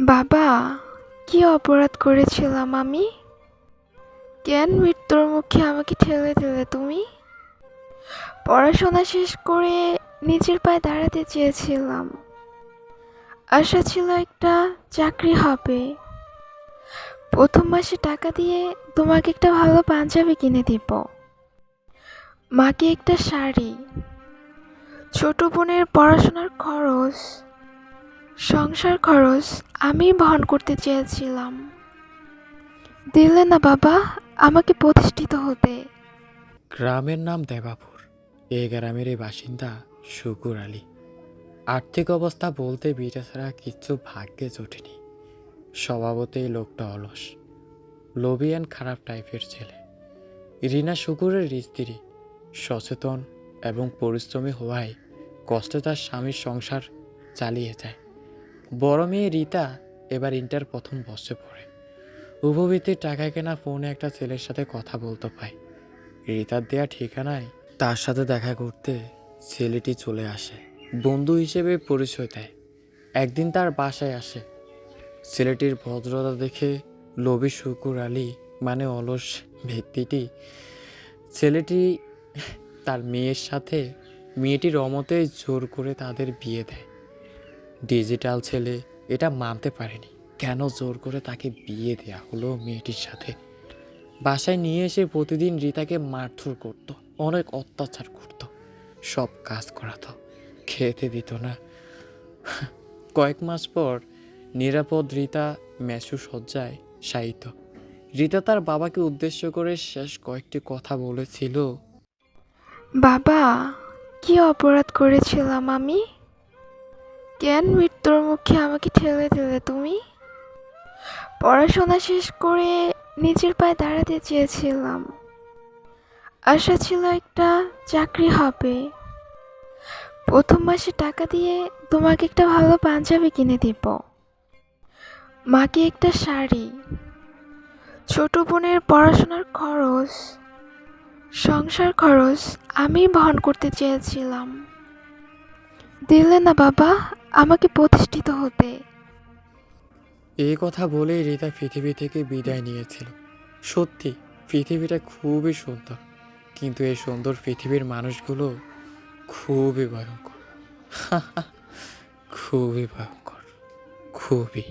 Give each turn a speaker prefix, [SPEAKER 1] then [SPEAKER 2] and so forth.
[SPEAKER 1] বাবা, কি অপরাধ করেছিলাম আমি? কেন মৃত্যুর মুখে আমাকে ঠেলে দিলে তুমি? পড়াশোনা শেষ করে নিজের পায়ে দাঁড়াতে চেয়েছিলাম। আশা ছিল একটা চাকরি হবে। প্রথম মাসে টাকা দিয়ে তোমাকে একটা ভালো পাঞ্জাবি কিনে দিব। মাকে একটা শাড়ি। ছোট বোনের পড়াশোনার খরচ সংসার খরচ আমি বহন করতে চেয়েছিলাম। দিলে না বাবা, আমাকে প্রতিষ্ঠিত হতে।
[SPEAKER 2] গ্রামের নাম দেবাপুর। এই গ্রামের এই বাসিন্দা শুকুর আলী। আর্থিক অবস্থা বলতে বিটা ছাড়া কিচ্ছু ভাগ্যে জোটেনি। স্বভাবতেই লোকটা অলস। লোভিয়ান খারাপ টাইপের ছেলে। রিনা শুকুরের স্ত্রী। সচেতন এবং পরিশ্রমী হওয়ায় কষ্টে তার স্বামীর সংসার চালিয়ে যায়। বড় মেয়ে রীতা এবার ইন্টার প্রথম বর্ষে পড়ে। উপবৃত্তির টাকা কেনা ফোনে একটা ছেলের সাথে কথা বলতে পায়। রিতার দেয়া ঠিকানায় তার সাথে দেখা করতে ছেলেটি চলে আসে। বন্ধু হিসেবে পরিচয় দেয়। একদিন তার বাসায় আসে। ছেলেটির ভদ্রতা দেখে লোভী, শুকুর আলী মানে অলস ব্যক্তিটি ছেলেটি তার মেয়ের সাথে, মেয়েটির অমতেই জোর করে তাদের বিয়ে দেয়। ডিজিটাল ছেলে, এটা মানতে পারেনি। কেন জোর করে তাকে বিয়ে দেয়া হলো মেয়েটির সাথে? বাসায় নিয়ে এসে প্রতিদিন রিতাকে মারধর করতো, অনেক অত্যাচার করতো, সব কাজ করাতো, খেতে দিত না। কয়েক মাস পর নিরাপদ রিতা মেসু সজ্জায় শায়িত। রিতা তার বাবাকে উদ্দেশ্য করে শেষ কয়েকটি কথা বলেছিল।
[SPEAKER 1] বাবা, কি অপরাধ করেছিলাম আমি? কেন মৃত্যুর মুখে আমাকে ঠেলে দিলে তুমি? পড়াশোনা শেষ করে নিজের পায়ে দাঁড়াতে চেয়েছিলাম। আশা ছিল একটা চাকরি হবে। প্রথম মাসে টাকা দিয়ে তোমাকে একটা ভালো পাঞ্জাবি কিনে দিব। মাকে একটা শাড়ি। ছোট বোনের পড়াশোনার খরচ, সংসার খরচ আমি বহন করতে চেয়েছিলাম। দিলে না বাবা আমাকে প্রতিষ্ঠিত হতে।
[SPEAKER 2] এই কথা বলেই রিতা পৃথিবী থেকে বিদায় নিয়েছিল। সত্যি, পৃথিবীটা খুবই সুন্দর। কিন্তু এই সুন্দর পৃথিবীর মানুষগুলো খুবই ভয়ঙ্কর। খুবই ভয়ঙ্কর। খুবই।